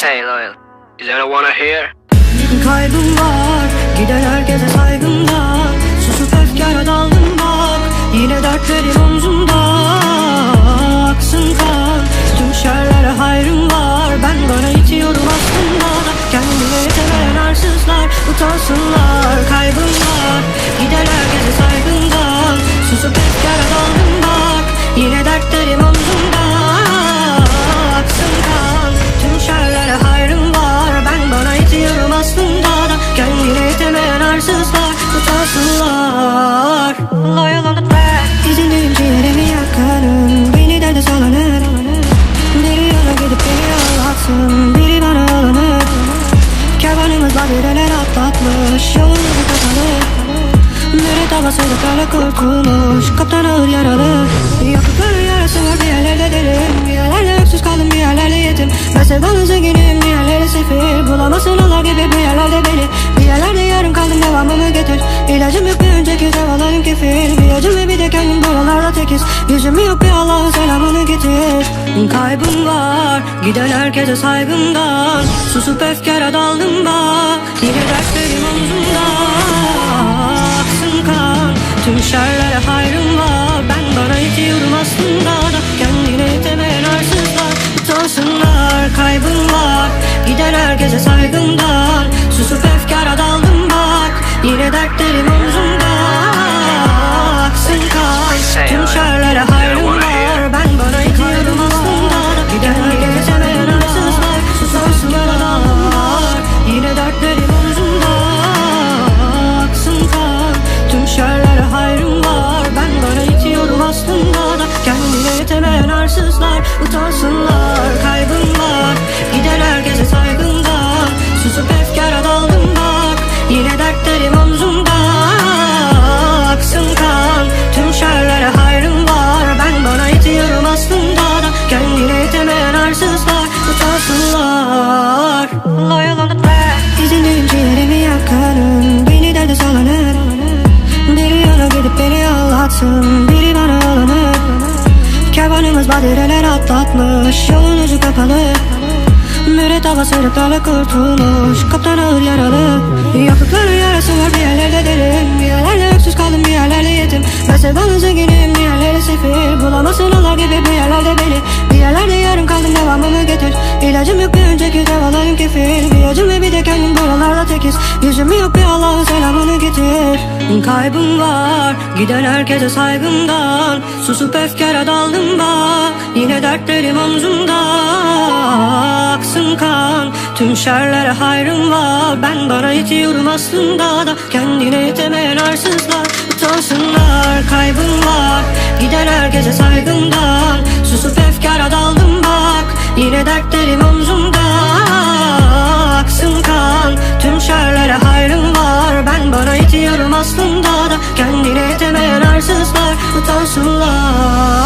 Hey loyal, is that what I wanna hear? Var Giden herkese saygımdan Susup Havası rüzgarla kurtulmuş Kaptan ağır yaralı. Yakıkların yarası var bir yerlerde derin Bir yerlerde öksüz kaldım bir yerlerde yetim. Ben sevdanın zenginim bir yerlerde sefil. Bulamazsın onlar gibi bir yerlerde beni Bir yerlerde yarım kaldım devamımı getir. İlacım yok bir önceki zavallarım kefil. Bir acım ve bir de kendim buralarda tekiz. Yüzüm yok bir Allah'ın selamını getir. Kaybım var giden herkese saygımdan Susup efkara daldım bak Yine dertlerim omzumda kan Tüm şerlere hayrım var Ben bana itiyorum aslında da. Kendine itemeyen arsızlar Utansınlar kaybım var Gider herkese saygımdan Susup efkara daldım bak. Yine dertlerim yetemeyen arsızlar Utansınlar kaybım var Gider herkese saygımdan Susup efkara daldım bak. Yine dertlerim omzumda. Aksın kan Tüm şerlere hayrım var. Ben bana itiyorum aslında da Kendine yetemeyen arsızlar. Utansınlar. Loyal on the track İzindeyim ciğerimi yakarım. Beni derde salanır Biri yana gidip beni ağlatsın Kervanımız badireler atlatmış Yolun ucu kapalı. Müret hava sırıklarla kurtulmuş Kaptan ağır yaralı. Yakıkların yarası var bir yerlerde derin. Bir yerlerde öksüz kaldım bir yerlerde yetim. Ben sevdanın zenginim bir yerlerde sefil. Bulamazsın onlar gibi bir yerlerde beni Bir yerlerde yarım kaldım devamımı getir. İlacım yok bir önceki devalarım kefil. Bir acım ve bir de kendim buralarda tekiz. Yüzüm yok bir Allah'ın selamını getir Kaybım var giden herkese saygımdan. Susup efkara daldım bak Yine dertlerim omzumda. Aksın kan Tüm şerlere hayrım var. Ben bana itiyorum aslında da Kendine yetemeyen arsızlar. Utansınlar kaybım var. Giden herkese saygımdan itiyorum aslında